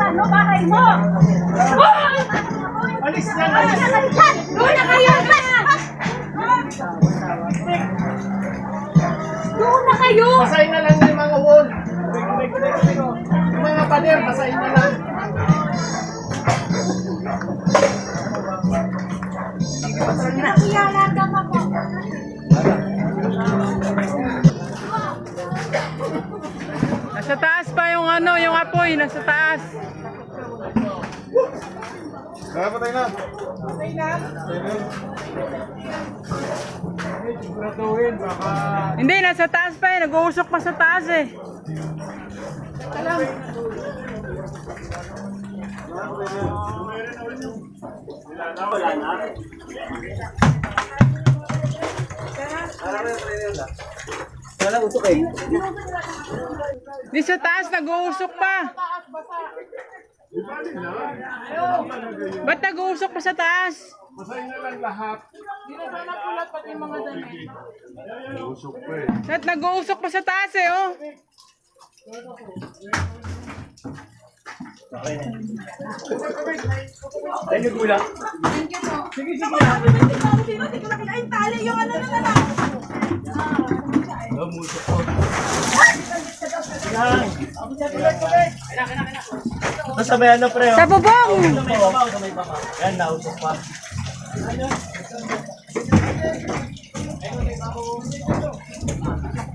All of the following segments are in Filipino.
Ano bahay mo? Alis na. Doon na kayo! Doon na kayo! Basahin na lang yung mga wall. Yung mga pader, basahin na lang. Nakiyala ka apoy, nasa taas. Kaya patay na. Siguraduhin, baka... Hindi, nasa taas pa eh. Nag-uusok pa sa taas eh. Di sa taas, nag-uusok pa. Ba't nag-uusok pa sa taas? Basahin na lang lahat. Usok pa eh. Ba't nag-uusok pa sa taas eh, oh? Basta may ano pre, Sa bubong! Yan, nausok pa.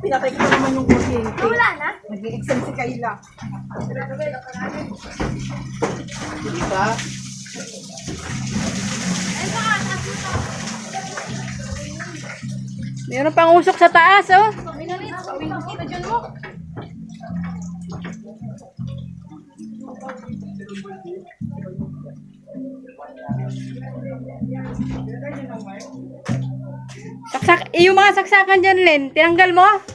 Pinatay ko naman yung kuryente. Wala na? Nag-i-exam si Kayla. Kita. Meron pang usok sa taas, oh. Saksak, eh, yung mga saksakan dyan, Len, tinanggal mo?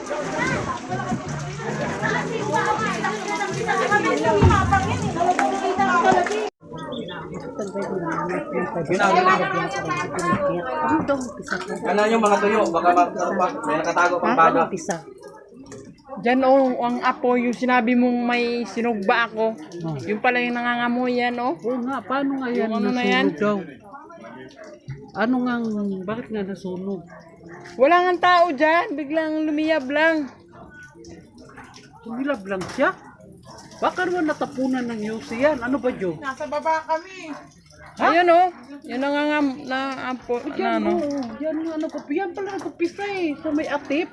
Ano yung mga tuyo? Baka magkaroon pa. May nakatago pang bada. Dyan, oh, ang apo, yung sinabi mong may sinugba ako. Yung pala yung nangangamoy yan, oh. Oo nga, paano nga yan Yung ano na nasunog yan? daw? Ano nga, bakit nga nasunog? Wala nga tao dyan, biglang lumiyab lang. Sumilab lang siya? Baka naman natapunan ng Yossi yan. Ano ba, Jo? Ayun, oh. Yung nangangam, na apo, na Yan, ano. oo. Yan, ano, kapi- yan pala nagkapisa eh. Sa may atip.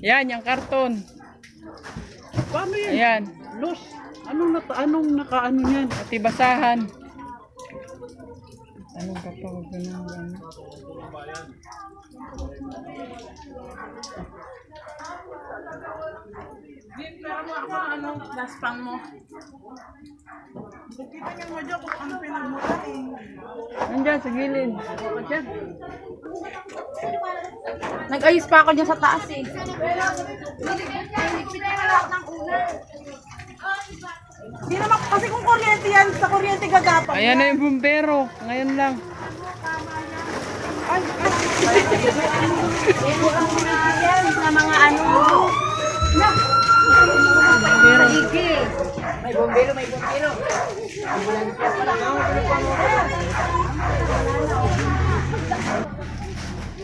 Yan, yung karton. Paano yan? Ayan, Los, anong, nata, anong nakaano yan? pati basahan. Anong kapag ganun, ganun. Ano, last pang mo. Nakikita niyo mo dyan kung ano pinagmula eh. Nandyan, sa gilid. Nag-ayos pa ako dyan sa taas eh. Hindi naman, kasi kung kuryente yan, sa kuryente gagapang. Ayan na yung bumbero. Ngayon lang. Yan, sa mga ano. Sige.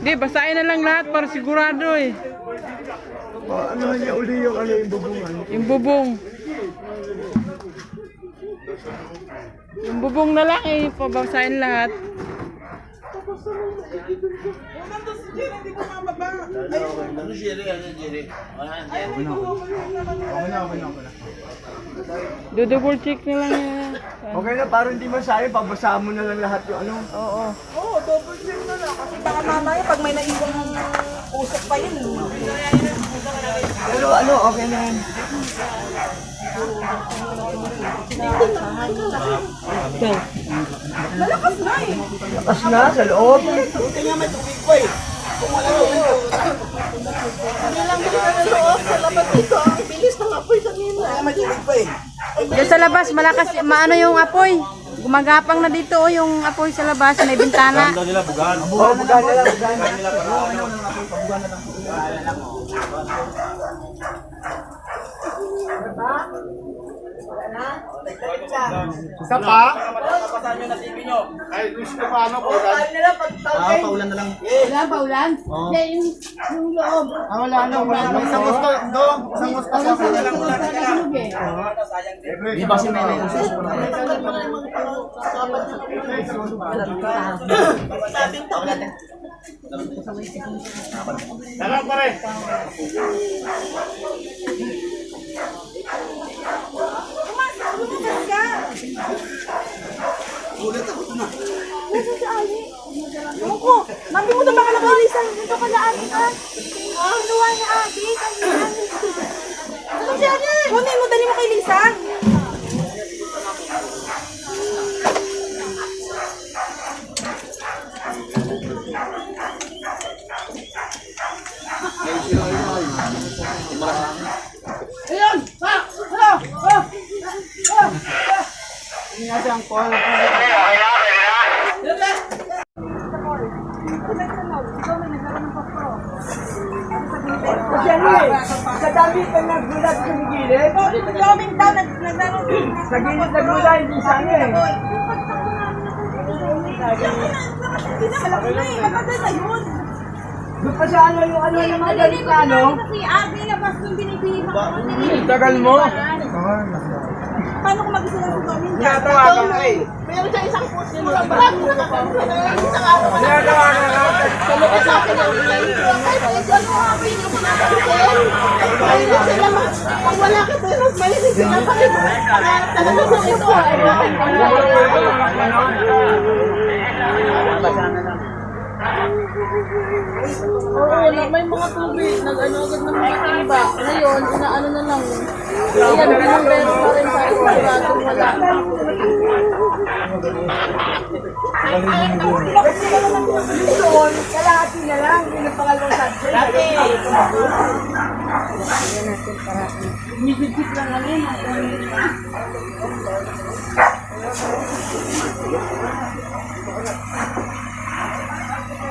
Hindi, basahin na lang lahat para sigurado eh. Ano niya uli yung ano yung bubungan? Yung bubong. Yung bubong na lang eh, pabasahin lahat. Nandun si Jerry, hindi ko mababa. Ano siya rin? Ano siya rin? Okay na, okay na. Do-double check na lang yan. Okay na, para hindi masayang, pabasa mo na lang lahat yung ano. Oo. Oo, double check na lang. Kasi baka mamaya pag may naiwan ng Usok pa yun. Pero ano, okay na yan. Malakas na eh. Lakas na, sa loob. Buti nga may tubig pa eh. Kung wala tubig, Kaya may tubig pa eh. Diyan sa labas, malakas, maano yung apoy. Gumagapang na dito, oh, yung apoy sa labas, may bintana. Oo, bugan na lang, bugan na lang. Isa pa? Ay, gusto ko paano po? Ah, paulan na lang. Wala ba ulan? Hindi, yung, yung loob. Ah, wala na, wala na. Isang gusto, do, isang gusto sa akin na lang. Di ba si Mene? Dalang pa rin. Lumabas ka. Ewan ko, nabi mo na mga nakalisan. Dito ka na ate ka. Ah, luwa na ate. Ano si ate? Kunin mo, dali mo kay Lisa. Sa dami ka naggulat sa gilid. Daming daw, nag- naglaro. Sa gilid naggulat, hindi sana eh. Hindi na, malaki na eh. Matagal na yun. Doon pa sa ano yung ano yung mga galit na ano. Kasi ate, labas yung binibili mo. Tagal mo. Paano kung mag-isa lang si Tommy? Tinatawagan ka eh. Pero sa isang post yun, mga brad na isang araw ka na. Tinatawagan ka. Sa mga sa akin ang ulan. Kahit ano ang amin yung pinapansin. Mahilig sila pag wala ka pero mahilig sila bakit talaga sa ito ay bakit Oo, wala, may mga tubig. Nag-ano agad ng mga iba. Ngayon, inaano na lang. Ayan, binumbero pa rin sa siguradong wala. Doon, kalahati na lang. Yun ang pangalawang subject. Dati. Ano, okay na. Okay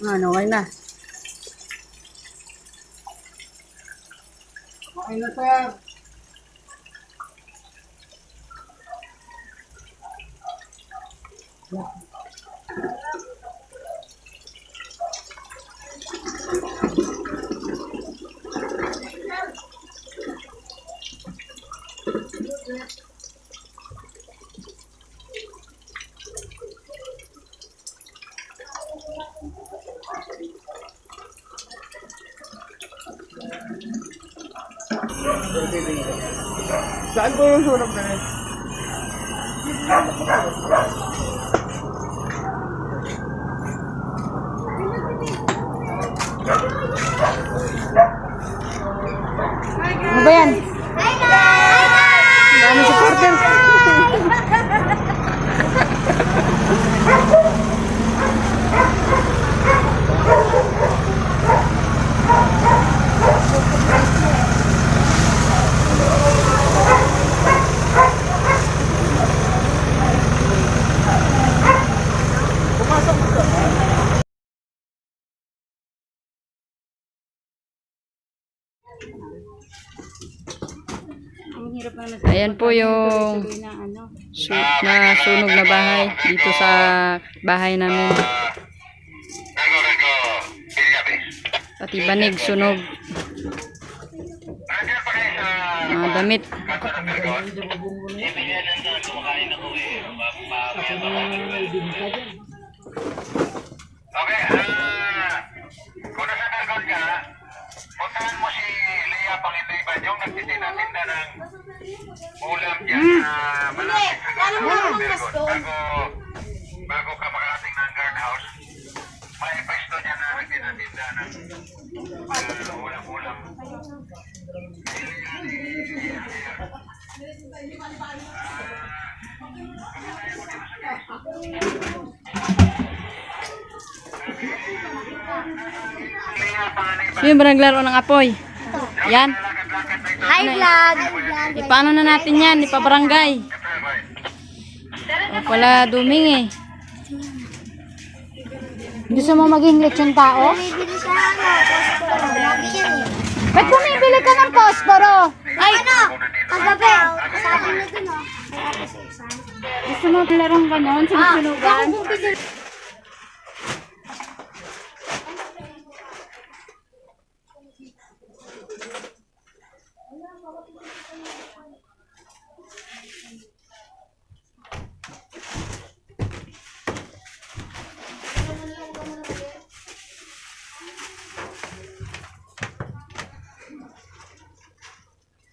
po yung sunog na yun? Ano Ayan po yung na ano. su- na sunog na bahay dito sa bahay namin. Pati banig sunog. Mga damit. Okay, ah, kung nasa Dagon ka, puntahan mo si Lea Pangitoy yung nagtitinda-tinda ng ulam dyan sa malapit sa. Bago, bago ka makarating ng guardhouse, may pwesto dyan na nagtitinda ng ah, ulam-ulam. Sino ba naglaro ng apoy? Yan. Hi, vlog! E, paano na natin yan? Ipabarangay. O pala duming eh. Gusto mo maging lechon tao? Eh. Ba't bumibili ka ng posporo? Ay! Ano? Kagabi. Sabi mo dun oh. Gusto mo larong ganon? Sinusunugan? Ah,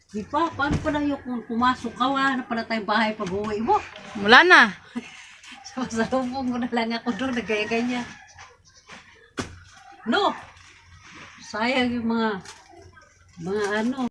Di pa, paano pala yung kung pumasok ka, wala na pala tayong bahay pag uwi mo. Wala na. So, sa lubong mo na lang ako doon, nagaya-ganya. No! Sayang yung mga, mga ano,